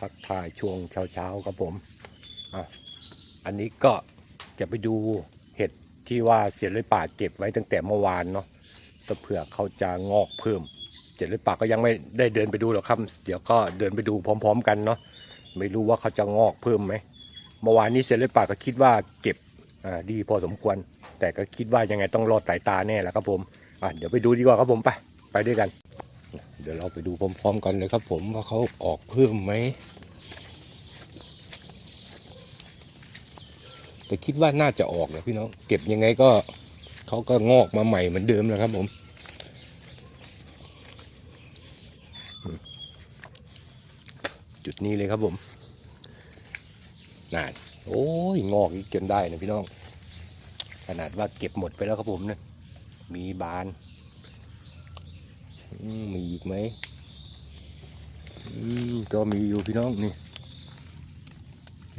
ทักทายช่วงเช้าๆครับผมออันนี้ก็จะไปดูเห็ดที่ว่าเสียเลยป่าเก็บไว้ตั้งแต่เมื่อวานเนาะเผื่อเขาจะงอกเพิ่มเสียเลยป่าก็ยังไม่ได้เดินไปดูหรอกครับ เดี๋ยวก็เดินไปดูพร้อม ๆ กันเนาะไม่รู้ว่าเขาจะงอกเพิ่มไหมเมื่อวานนี้เสียเลยป่าก็คิดว่าเก็บดีพอสมควร แต่ก็คิดว่ายังไงต้องรอดสายตาแน่แหละครับผมเดี๋ยวไปดูดีกว่าครับผมไปไปด้วยกัน ดี๋ยวเราไปดูพร้อม ๆ กันเลยครับ ผมว่าเขาออกเพิ่มไหมแต่คิดว่าน่าจะออกนะพี่น้องเก็บยังไงก็เขาก็งอกมาใหม่เหมือนเดิมแล้วครับผมจุดนี้เลยครับผมนั่นโอ้ยงอกอีกจนได้นะพี่น้อง ขนาดว่าเก็บหมดไปแล้วครับผมเนะมีบาน มีอีกไหมก็มีอยู่พี่น้องนี่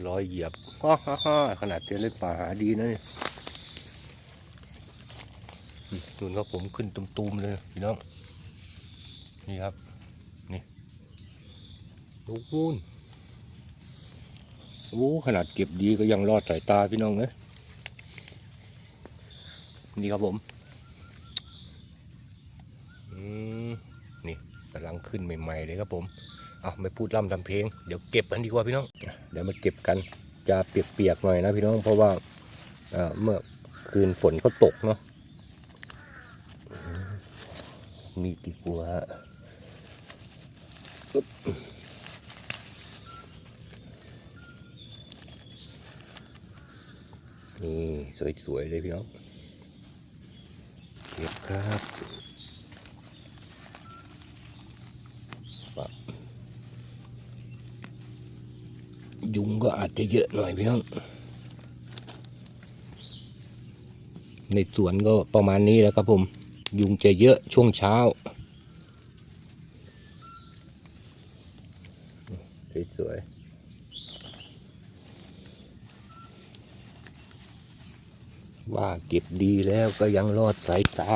รอยเหยียบฮ่าฮ่าฮ่าขนาดเจอเล็กป่าหาดีนะเนี่ดูนครับผมขึ้นตุมๆเลยพี่น้อง นี่ครับ นี่ลูกปูนโอ้ขนาดเก็บดีก็ยังรอดสายตาพี่น้องเนยนี่ครับผม อืม นี่กำลัง ขึ้นใหม่ๆเลยครับผมเอาไม่พูดล่ำทำเพลงเดี๋ยวเก็บกันดีกว่าพี่น้อง เดี๋ยวมาเก็บกันจะเปียกๆหน่อยนะพี่น้องเพราะว่าเมื่อคืนฝนเขาตกเนาะมีกี่กัวนี่ สวยๆเลยพี่น้องเก็บครับ ยุงก็อาจจะเยอะหน่อยพี่น้อง ในสวนก็ประมาณนี้แล้วครับผม ยุงจะเยอะช่วงเช้า สวยๆว่าเก็บดีแล้วก็ยังรอดสายตา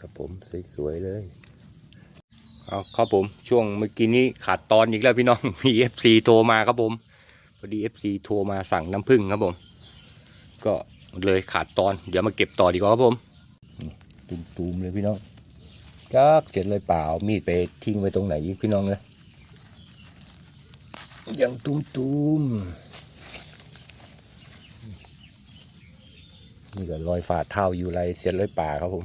ครับผม สวยๆเลยเอาครับผมช่วงเมื่อกี้นี้ขาดตอนอีกแล้วพี่น้องมีเอฟซีโทรมาครับผมพอดีเอฟซีโทรมาสั่งน้ำผึ้งครับผม ก็เลยขาดตอนเดี๋ยวมาเก็บต่อดีกว่าครับผมนี่ตุ่มๆเลยพี่น้องจักเสร็จเลยเปล่ามีดไปทิ้งไว้ตรงไหนอีกพี่น้องเลยยังตุ่มๆนี่ก็รอยฝ่าเท้าอยู่ไรเสียเลยป่าครับผม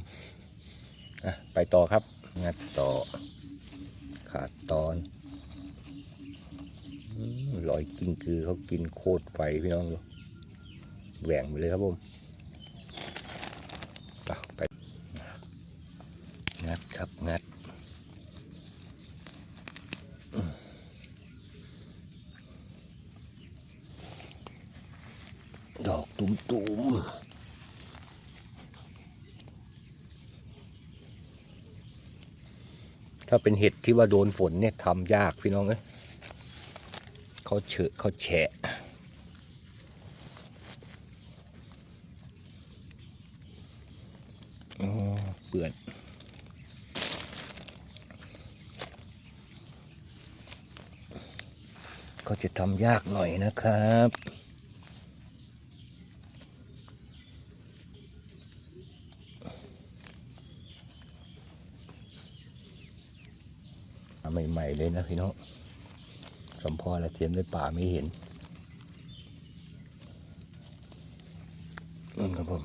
อะไปต่อครับ งัดต่อ ขาดตอนอืมรอยกิ้งคือเขากินโคตรไฟพี่น้องดูแหว่งไปเลยครับผมไปงัดครับงัดดอกตุ่มๆ ถ้าเป็นเห็ดที่ว่าโดนฝนเนี่ยทำยากพี่น้องเอ้ยเขาเฉอะเขาแฉะอ๋อเปื่อนก็จะทำยากหน่อยนะครับ ใหม่ๆเลยนะพี่น้องสมพอและเทียมด้วยป่าไม่เห็นนั่นครับผม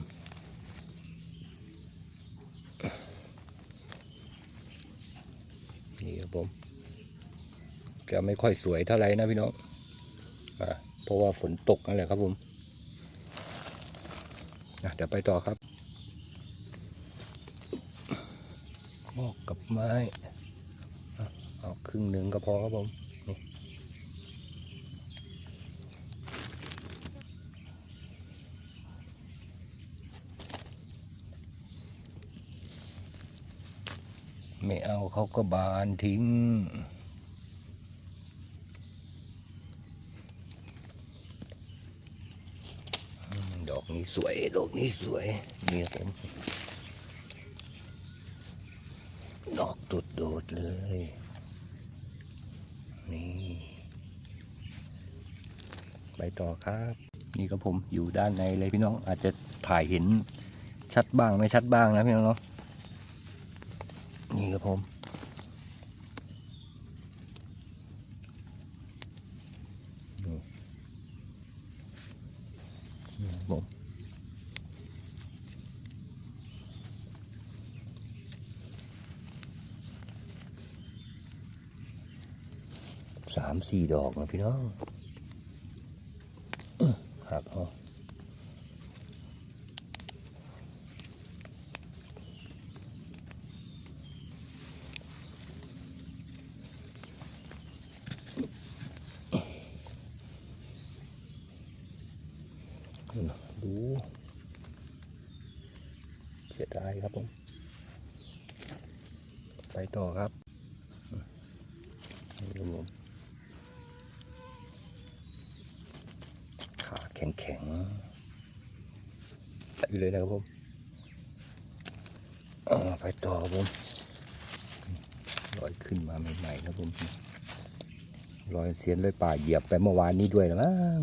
นี่ครับผมจะไม่ค่อยสวยเท่าไหร่นะพี่น้องอ่าเพราะว่าฝนตกนั่นแหละครับผมเดี๋ยวไปต่อครับงอกกับไม้ ครึ่งหนึ่งก็พอครับผมไม่เอาเขาก็บานทิ้งพอกนี้สวย ดอกนี้สวยนี่ผม ดอกโดดโดดเลย นี่ไปต่อครับ นี่ครับผมอยู่ด้านในเลยพี่น้องอาจจะถ่ายเห็นชัดบ้างไม่ชัดบ้างนะพี่น้องเนาะนี่ครับผมนี่ผม สามสี่ดอกนะพี่น้องอื้อครับเอาดูเสียดายครับผม ไปต่อครับนี่ครับผมขา แข็งแข็งๆจัดเลยนะครับผมไปต่อครับผมลอยขึ้นมาใหม่ๆครับผมลอยเสียนเลยป่าเหยียบไปเมื่อวานนี้ด้วยนะมั้ง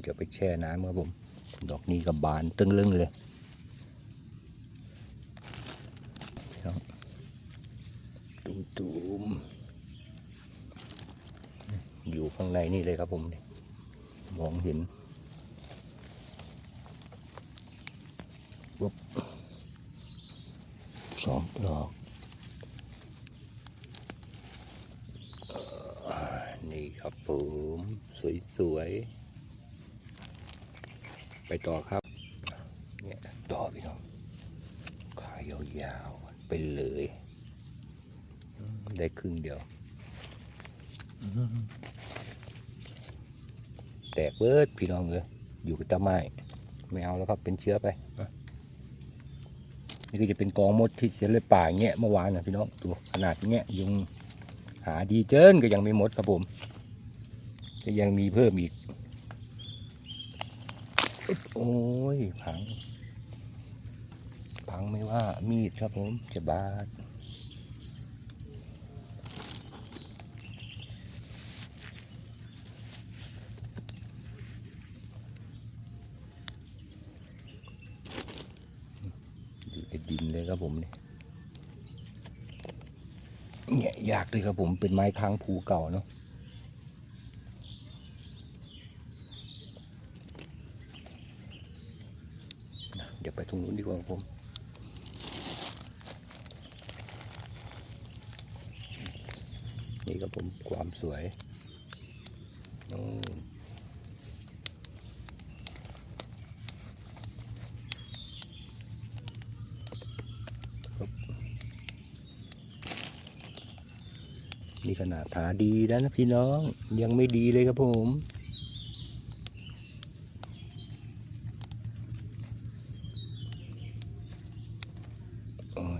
เดี๋ยวไปแช่น้ำครับผม ดอกนี้กับบานตึงลึงเลยครับตุ้มตูมๆอยู่ข้างในี่เลยครับผมมองเห็นปุ๊บสองดอกนี่ครับผมสวยๆ ไปต่อครับ เนี่ยต่อพี่น้องขายาวๆ ไปเลยได้ครึ่งเดียว แตกเบิดพี่น้องเลยอยู่กับต้นไม้ไม่เอาแล้วครับเป็นเชื้อไปอะนี่ก็จะเป็นกองมดที่เสียเลยป่าอย่างเงี้ยเมื่อวานนะพี่น้องตัวขนาดเงี้ยยุงหาดีเจินก็ยังไม่หมดครับผมก็ยังมีเพิ่มอีก โอ้ยพังพังไม่ว่ามีดครับผมจะบาดอยู่ใน ดินเลยครับผมเนี่ยเนี่ยยากเลยครับผมเป็นไม้ค้างภูเก่าเนาะเดี๋ยวไปตรงนู้นดีกว่าครับผมนี่ครับผมความสวยโอ้ นี่ขนาดหาดีแล้วนะพี่น้องยังไม่ดีเลยครับผม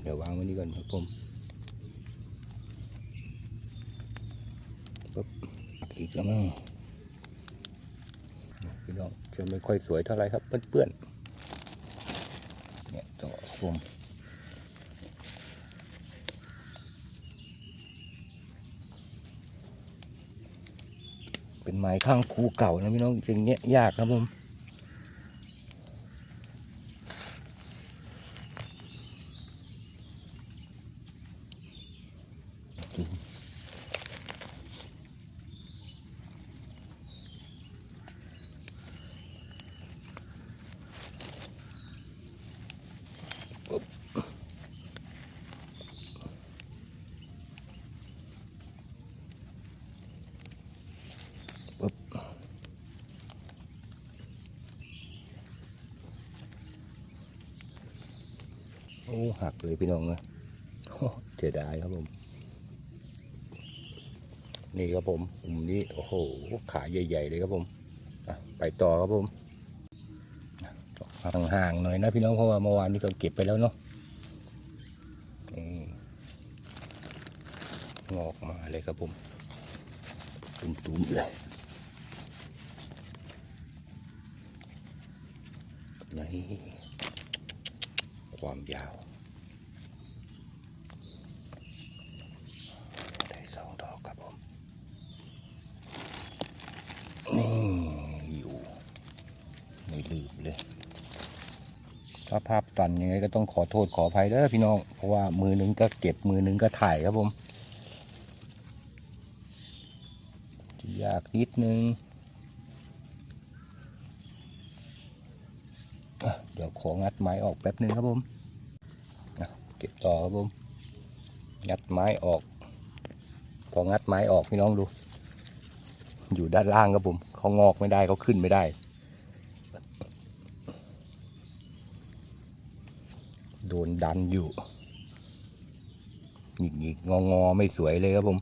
เดี๋ยววางไว้นี่ก่อนครับผมปุ๊บอีกแล้วมั้งพี่น้องจะไม่ค่อยสวยเท่าไหรครับเปื้อนๆเนี่ยต่อรับผม นไม้ข้างคูเก่านะพี่น้องจึงเนี้ยยากนะผม อ้หักเลยพี่น้องเลยโอ้เสียดายครับผม นี่ครับผมผมนี่โอ้โหขาใหญ่ ๆ เลยครับผมไปต่อครับผมห่างๆหน่อยนะพี่น้องเพราะว่าเมื่อวานนี้ก็เก็บไปแล้วเนาะงอกมาเลยครับผมตุ้มๆเลยนี่ ความยาว ได้สองดอกครับผม นี่ อยู่ไม่ลืมเลย ถ้าภาพตันยังไงก็ต้องขอโทษขออภัยเด้อพี่น้อง เพราะว่ามือหนึงก็เก็บมือหนึงก็ถ่ายครับผม ยากนิดนึงอะ เดี๋ยวของัดไม้ออกแป๊บนึงครับผมเก็บต่อครับผมงัดไม้ออก พองัดไม้ออกพี่น้องดู อยู่ด้านล่างครับผมเขางอกไม่ได้เขาขึ้นไม่ได้ โดนดันอยู่หงิกหงิกงองอไม่สวยเลยครับผม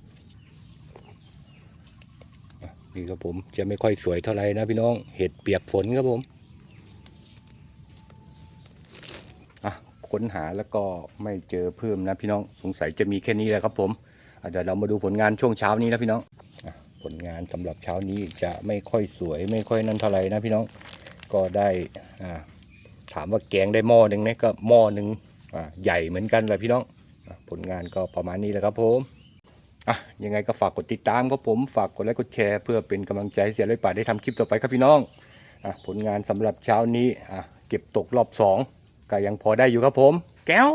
นี่ครับผมจะไม่ค่อยสวยเท่าไหร่นะพี่น้องเห็ดเปียกฝนครับผมอะ ค้นหาแล้วก็ไม่เจอเพิ่มนะพี่น้องสงสัยจะมีแค่นี้แหละครับผมเดี๋ยวเรามาดูผลงานช่วงเช้านี้นะพี่น้องผลงานสำหรับเช้านี้จะไม่ค่อยสวยไม่ค่อยนั่นเท่าไหร่นะพี่น้องก็ได้อ่าถามว่าแกงได้หม้อหนึ่งนะก็หม้อหนึ่งใหญ่เหมือนกันเลยพี่น้องผลงานก็ประมาณนี้แหละครับผมอะยังไงก็ฝากกดติดตามครับผมฝากกดไลค์กดแชร์เพื่อเป็นกำลังใจให้เสียเลยป่าได้ทำคลิปต่อไปครับพี่น้องอะผลงานสำหรับเช้านี้อะเก็บตกรอบสอง ก็ยังพอได้อยู่ครับผม แก้ว